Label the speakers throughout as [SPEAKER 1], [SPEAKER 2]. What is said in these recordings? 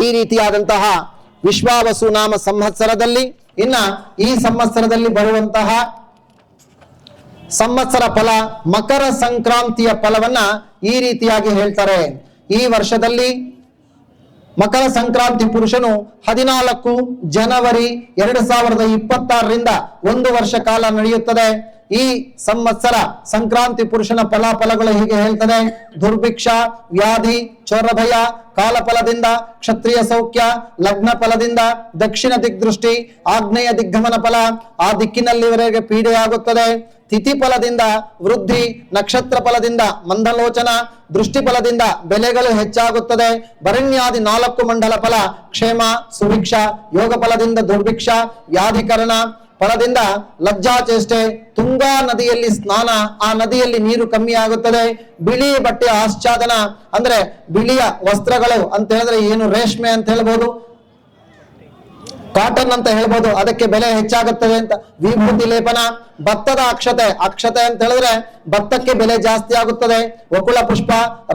[SPEAKER 1] ಈ ರೀತಿಯಾದಂತಹ ವಿಶ್ವಾವಸು ನಾಮ ಸಂವತ್ಸರದಲ್ಲಿ, ಇನ್ನ ಈ ಸಂವತ್ಸರದಲ್ಲಿ ಬರುವಂತಹ ಸಂವತ್ಸರ ಫಲ ಮಕರ ಸಂಕ್ರಾಂತಿಯ ಫಲವನ್ನ ಈ ರೀತಿಯಾಗಿ ಹೇಳ್ತಾರೆ. ಈ ವರ್ಷದಲ್ಲಿ ಮಕರ ಸಂಕ್ರಾಂತಿ ಪುರುಷನು ಹದಿನಾಲ್ಕು ಜನವರಿ ಎರಡು ಸಾವಿರದ ಇಪ್ಪತ್ತಾರರಿಂದ ಒಂದು ವರ್ಷ ಕಾಲ ನಡೆಯುತ್ತದೆ. ಈ ಸಂವತ್ಸರ ಸಂಕ್ರಾಂತಿ ಪುರುಷನ ಫಲಾಫಲಗಳು ಹೀಗೆ ಹೇಳ್ತದೆ. ದುರ್ಭಿಕ್ಷ, ವ್ಯಾಧಿ, ಚೋರಭಯ, ಕಾಲಫಲದಿಂದ ಕ್ಷತ್ರಿಯ ಸೌಖ್ಯ, ಲಗ್ನ ಫಲದಿಂದ ದಕ್ಷಿಣ ದಿಗ್ದೃಷ್ಟಿ, ಆಗ್ನೇಯ ದಿಗ್ಗಮನ ಫಲ ಆ ದಿಕ್ಕಿನಲ್ಲಿವರೆಗೆ ಪೀಡೆಯಾಗುತ್ತದೆ. ತಿಥಿ ಫಲದಿಂದ ವೃದ್ಧಿ, ನಕ್ಷತ್ರ ಫಲದಿಂದ ಮಂದಲೋಚನ, ದೃಷ್ಟಿ ಫಲದಿಂದ ಬೆಲೆಗಳು ಹೆಚ್ಚಾಗುತ್ತದೆ. ಭರಣ್ಯಾದಿ ನಾಲ್ಕು ಮಂಡಲ ಫಲ ಕ್ಷೇಮ, ಸುಭಿಕ್ಷ, ಯೋಗ ಫಲದಿಂದ ದುರ್ಭಿಕ್ಷ, ವ್ಯಾಧಿಕರಣ ಫಲದಿಂದ ಲಜ್ಜಾಚೇಷ್ಟೆ ತುಂಗಾ ನದಿಯಲ್ಲಿ ಸ್ನಾನ, ಆ ನದಿಯಲ್ಲಿ ನೀರು ಕಮ್ಮಿ ಆಗುತ್ತದೆ. ಬಿಳಿ ಬಟ್ಟೆ ಆಶ್ಚಾದನ ಅಂದ್ರೆ ಬಿಳಿಯ ವಸ್ತ್ರಗಳು ಅಂತ ಹೇಳಿದ್ರೆ ಏನು ರೇಷ್ಮೆ ಅಂತ ಹೇಳ್ಬೋದು. ಕಾಟನ್ ಅಂತ ಹೇಳ್ಬೋದು, ಅದಕ್ಕೆ ಬೆಲೆ ಹೆಚ್ಚಾಗುತ್ತದೆ ಅಂತ. ವಿಭೂತಿ ಲೇಪನ, ಭತ್ತದ ಅಕ್ಷತೆ ಅಕ್ಷತೆ ಅಂತ ಹೇಳಿದ್ರೆ ಭತ್ತಕ್ಕೆ ಬೆಲೆ ಜಾಸ್ತಿ ಆಗುತ್ತದೆ. ವಕುಳ ಪುಷ್ಪ,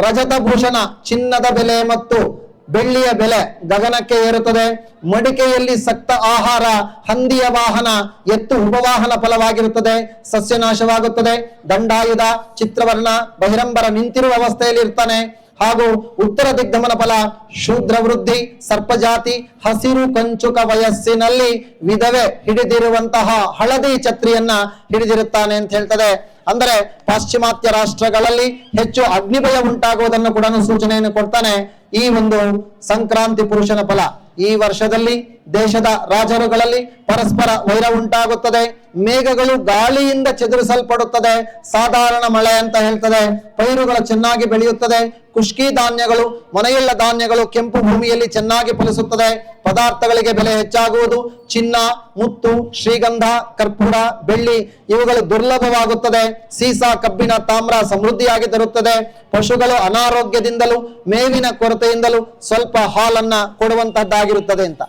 [SPEAKER 1] ರಜತ ಭೂಷಣ, ಚಿನ್ನದ ಬೆಲೆ ಮತ್ತು ಬೆಳ್ಳಿಯ ಬೆಲೆ ಗಗನಕ್ಕೆ ಏರುತ್ತದೆ. ಮಡಿಕೆಯಲ್ಲಿ ಸಕ್ತ ಆಹಾರ, ಹಂದಿಯ ವಾಹನ, ಎತ್ತು ಉಪವಾಹನ ಫಲವಾಗಿರುತ್ತದೆ. ಸಸ್ಯನಾಶವಾಗುತ್ತದೆ. ದಂಡಾಯುಧ, ಚಿತ್ರವರ್ಣ, ಬಹಿರಂಬರ ನಿಂತಿರುವ ಅವಸ್ಥೆಯಲ್ಲಿ ಇರ್ತಾನೆ. ಹಾಗೂ ಉತ್ತರ ದಿಗ್ಗಮನ ಫಲ ಶೂದ್ರ ವೃದ್ಧಿ, ಸರ್ಪಜಾತಿ, ಹಸಿರು ಕಂಚುಕ ವಯಸ್ಸಿನಲ್ಲಿ ವಿಧವೆ ಹಿಡಿದಿರುವಂತಹ ಹಳದಿ ಛತ್ರಿಯನ್ನ ಹಿಡಿದಿರುತ್ತಾನೆ ಅಂತ ಹೇಳ್ತದೆ. ಅಂದರೆ ಪಾಶ್ಚಿಮಾತ್ಯ ರಾಷ್ಟ್ರಗಳಲ್ಲಿ ಹೆಚ್ಚು ಅಗ್ನಿಭಯ ಉಂಟಾಗುವುದನ್ನು ಕೂಡ ಸೂಚನೆಯನ್ನು ಕೊಡ್ತಾನೆ. ಈ ಒಂದು ಸಂಕ್ರಾಂತಿ ಪುರುಷನ ಫಲ ಈ ವರ್ಷದಲ್ಲಿ ದೇಶದ ರಾಜರುಗಳಲ್ಲಿ ಪರಸ್ಪರ ವೈರ ಉಂಟಾಗುತ್ತದೆ. ಮೇಘಗಳು ಗಾಳಿಯಿಂದ ಚದುರಿಸಲ್ಪಡುತ್ತದೆ. ಸಾಧಾರಣ ಮಳೆ ಅಂತ ಹೇಳ್ತದೆ. ಪೈರುಗಳು ಚೆನ್ನಾಗಿ ಬೆಳೆಯುತ್ತದೆ. ಕುಷ್ಕಿ ಧಾನ್ಯಗಳು, ಮನೆಯುಳ್ಳ ಧಾನ್ಯಗಳು ಕೆಂಪು ಭೂಮಿಯಲ್ಲಿ ಚೆನ್ನಾಗಿ ಫಲಿಸುತ್ತದೆ. ಪದಾರ್ಥಗಳಿಗೆ ಬೆಲೆ ಹೆಚ್ಚಾಗುವುದು. ಚಿನ್ನ, ಮುತ್ತು, ಶ್ರೀಗಂಧ, ಕರ್ಪೂರ, ಬೆಳ್ಳಿ ಇವುಗಳು ದುರ್ಲಭವಾಗುತ್ತದೆ. ಸೀಸ, ಕಬ್ಬಿಣ, ತಾಮ್ರ ಸಮೃದ್ಧಿಯಾಗಿ ತರುತ್ತದೆ. ಪಶುಗಳು ಅನಾರೋಗ್ಯದಿಂದಲೂ ಮೇವಿನ ಕೊರತೆಯಿಂದಲೂ ಸ್ವಲ್ಪ ಹಾಲನ್ನ ಕೊಡುವಂತಹದ್ದಾಗಿರುತ್ತದೆ ಅಂತ.